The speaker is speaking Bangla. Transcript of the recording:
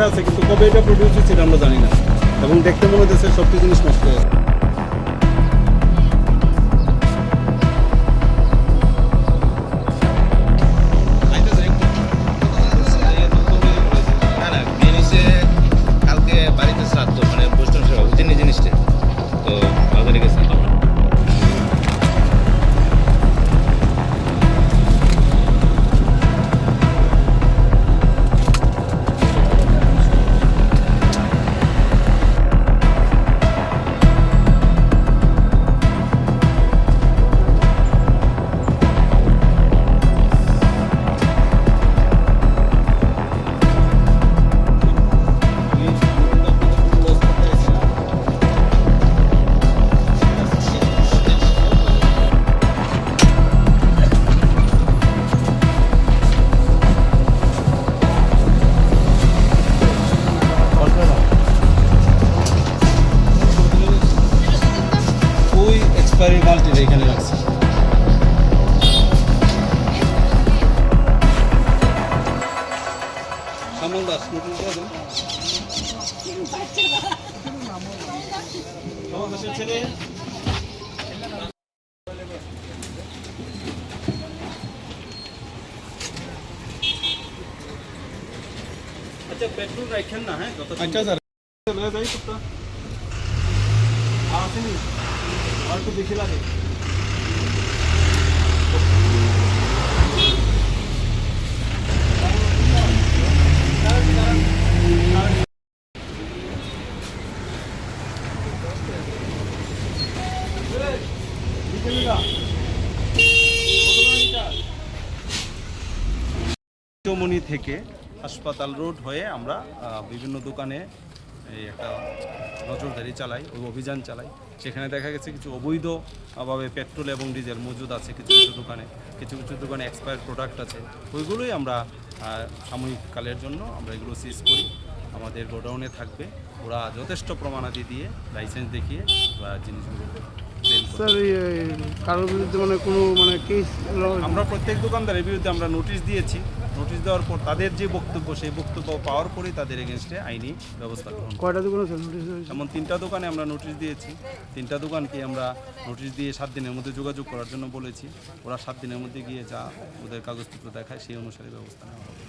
লেখা আছে, কিন্তু কবে এটা প্রডিউস হয়েছে আমরা জানি না। এবং দেখতে মনে হচ্ছে সব কিছু জিনিস নষ্ট হয়েছে এখানে রাখছি সামন দাস নতুন করে দেন সামন দাসের ছেলে আচ্ছা পেট্রোল রাখেন না হ্যাঁ যত আচ্ছা স্যার লয়ে যাই তো আসেনি আর একটু বেশি লাগে চৌমনি থেকে হাসপাতাল রোড হয়ে আমরা বিভিন্ন দোকানে এই একটা নজরদারি চালাই, ওই অভিযান চালাই। সেখানে দেখা গেছে কিছু অবৈধভাবে পেট্রোল এবং ডিজেল মজুদ আছে কিছু কিছু দোকানে। কিছু কিছু দোকানে এক্সপায়ার প্রোডাক্ট আছে। ওইগুলোই আমরা সাময়িককালের সাময়িক কালের জন্য আমরা এগুলো সিজ করি। আমাদের গোডাউনে থাকবে। ওরা যথেষ্ট প্রমাণাদি দিয়ে লাইসেন্স দেখিয়ে ওরা জিনিসগুলো স্যার কারোর বিরুদ্ধে মানে কোনো মানে কেস আমরা প্রত্যেক দোকানদারের বিরুদ্ধে আমরা নোটিশ দিয়েছি। নোটিশ দেওয়ার পর তাদের যে বক্তব্য সেই বক্তব্য পাওয়ার পরেই তাদের এগেনস্টে আইনি ব্যবস্থা গ্রহণ কয়টা দোকানে স্যার নোটিশ যেমন তিনটা দোকানে আমরা নোটিশ দিয়েছি। তিনটা দোকানকে আমরা নোটিশ দিয়ে সাত দিনের মধ্যে যোগাযোগ করার জন্য বলেছি। ওরা সাত দিনের মধ্যে গিয়ে যা ওদের কাগজপত্র দেখায় সেই অনুসারে ব্যবস্থা নেওয়া হবে।